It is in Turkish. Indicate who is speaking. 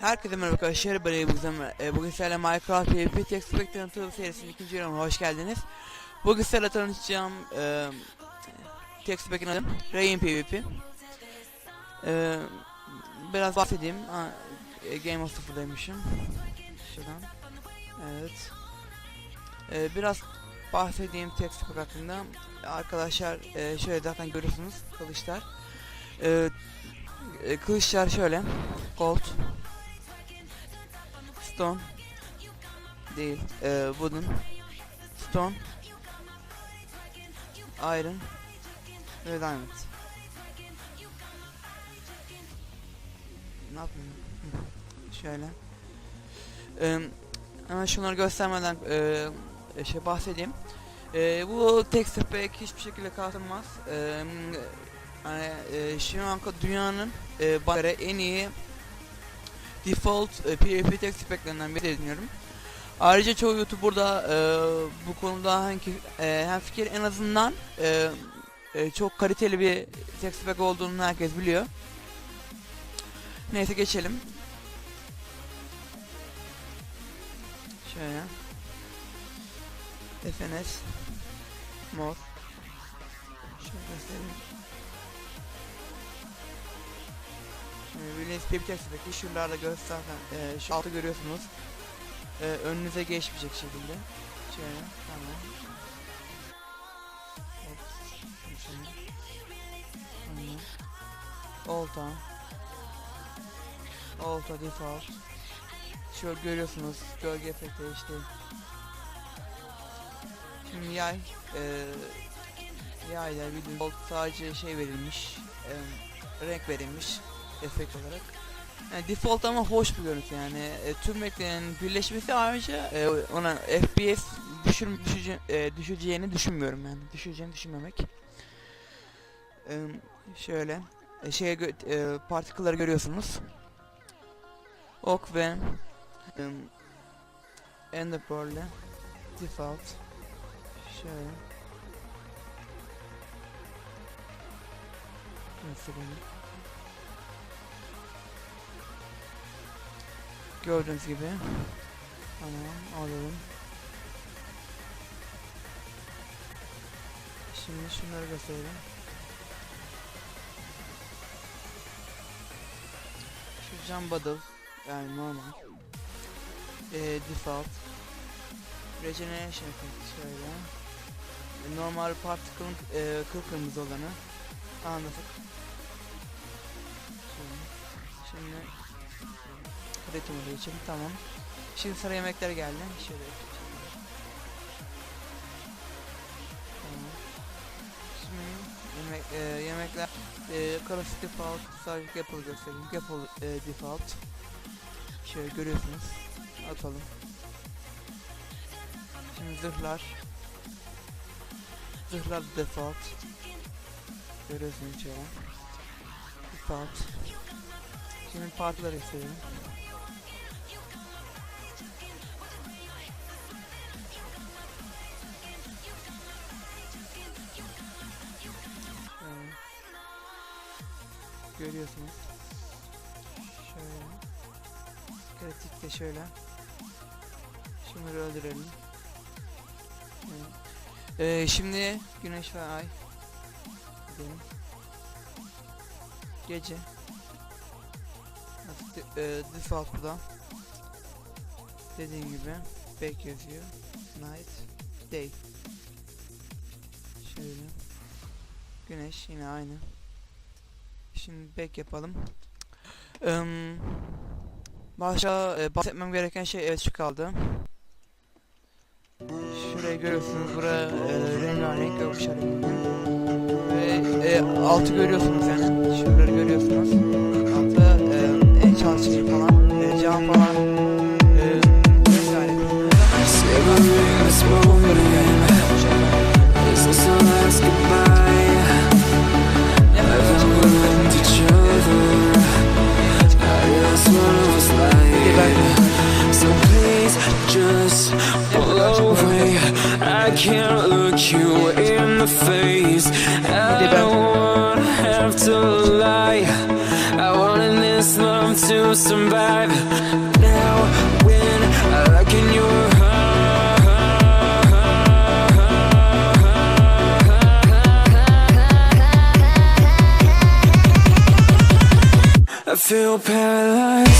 Speaker 1: Herkese merhaba arkadaşlar, ben e, bugün sizlerle Minecraft PvP Text Spectre tanıtım serisinin ikinci bölümüne hoş geldiniz. Bugün sizlerle tanıtacağım e, Text Spectre'ın adı Rain PvP. E, biraz bahsedeyim. Ha, e, Game of Thrones'daymışım. Şuradan. Evet. E, biraz bahsedeyim Text Spectre hakkında. Arkadaşlar e, şöyle zaten görüyorsunuz kılıçlar. E, e, kılıçlar şöyle. Gold. Stone. Değil ee, wooden. Stone. İron. Ve diamond ne yapayım? Şöyle. Ee, hemen şunları göstermeden ee, şey bahsedeyim. Ee, bu texture pack hiçbir şekilde katılmaz hani ee, şu an dünyanın göre en iyi default e, PvP tek speklerinden biri dinliyorum. Ayrıca çoğu YouTuber'da e, bu konuda hangi e, hem fikir en azından e, e, çok kaliteli bir tek spek olduğunu herkes biliyor. Neyse geçelim. Şöyle. FNS Mor Şöyle göstereyim. Bildiğiniz PvP text'teki şuralarda gösterken e, şu altı görüyorsunuz. E, önünüze geçmeyecek şekilde. Şöyle tamam. Olta. Olta default. Şöyle görüyorsunuz gölge efekti işte. Şimdi yay. E, yaylar bildiğiniz sadece şey verilmiş. E, renk verilmiş efekt olarak. Yani default ama hoş bir görüntü yani. E, tüm renklerin birleşmesi ayrıca e, ona FPS düşür, düşüce, e, düşeceğini düşünmüyorum yani. Düşeceğini düşünmemek. E, şöyle e, şeye gö e, particle'ları görüyorsunuz. Ok ve e, Ender default şöyle gösterelim. Gördüğünüz gibi. Tamam alalım. Şimdi şunları gösterelim. Şu jump bottle yani normal. Ee, default. Regeneration effect şöyle. Ee, normal particle'ın e, kırmızı olanı. Anladık. Şöyle. Şimdi üretimine geçelim tamam. Şimdi sıra yemekler geldi. Şöyle. Şimdi yemek, e, yemekler e, klasik default sadece Gapple göstereyim. Gapple e, default. Şöyle görüyorsunuz. Atalım. Şimdi zırhlar. Zırhlar default. Görüyorsunuz şöyle. Default. Şimdi partiler isteyelim. Görüyorsunuz. Şöyle. Kritik de şöyle. Şunları öldürelim. Evet. Ee, şimdi güneş ve ay. Gidelim. Gece. De, e, default burada. Dediğim gibi back yazıyor. Night, day. Şöyle. Güneş yine aynı. Şimdi back yapalım. Um, başka e, bahsetmem gereken şey evet şu kaldı. Şurayı görüyorsunuz. Bura e, rengarenk renginde. Ve e, altı görüyorsunuz yani. Şuraları görüyorsunuz.
Speaker 2: So please just pull away. I can't look you in the face. I don't wanna have to lie. I wanted this love to survive. Now when I look in your I feel paralyzed